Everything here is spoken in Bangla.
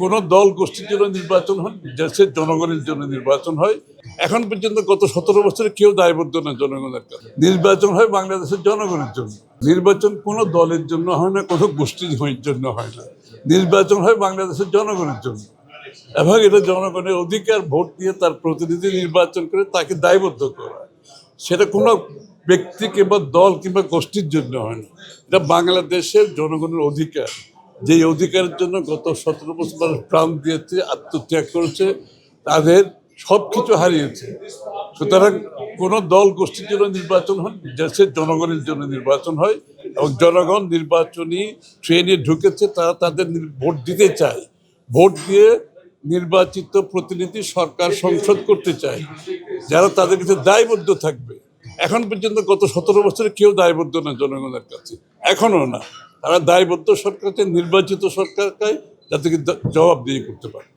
কোন দল গোষ্ঠীর জন্য নির্বাচন হয়, দেশের জনগণের জন্য নির্বাচন হয়। এখন পর্যন্ত গত সতেরো বছরে কেউ দায়বদ্ধ না জনগণের কাছে। নির্বাচন হয় বাংলাদেশের জনগণের জন্য। নির্বাচন কোনো দলের জন্য হয় না, কোনো গোষ্ঠীর জন্য হয় না। নির্বাচন হয় বাংলাদেশের জনগণের জন্য। এবং এটা জনগণের অধিকার, ভোট দিয়ে তার প্রতিনিধি নির্বাচন করে তাকে দায়বদ্ধ করা সেটা কোনো ব্যক্তি কিংবা দল কিংবা গোষ্ঠীর জন্য হয় না। এটা বাংলাদেশের জনগণের অধিকার। যেই অধিকারের জন্য গত সতেরো বছর মানুষ প্রাণ দিয়েছে, আত্মত্যাগ করেছে, তাদের সব কিছু হারিয়েছে। সুতরাং কোনো দল গোষ্ঠীর জন্য নির্বাচন হয়, দেশের জনগণের জন্য নির্বাচন হয় এবং জনগণ নির্বাচনী ট্রেনে ঢুকেছে, তারা তাদের ভোট দিতে চায়। ভোট দিয়ে নির্বাচিত প্রতিনিধি সরকার সংসদ করতে চায়, যারা তাদের কাছে দায়বদ্ধ থাকবে। এখন পর্যন্ত গত সতেরো বছরে কেউ দায়বদ্ধ না জনগণের কাছে, এখনও না। তারা দায়বদ্ধ সরকারকে নির্বাচিত সরকারকে যাতে জবাবদিহি করতে পারে।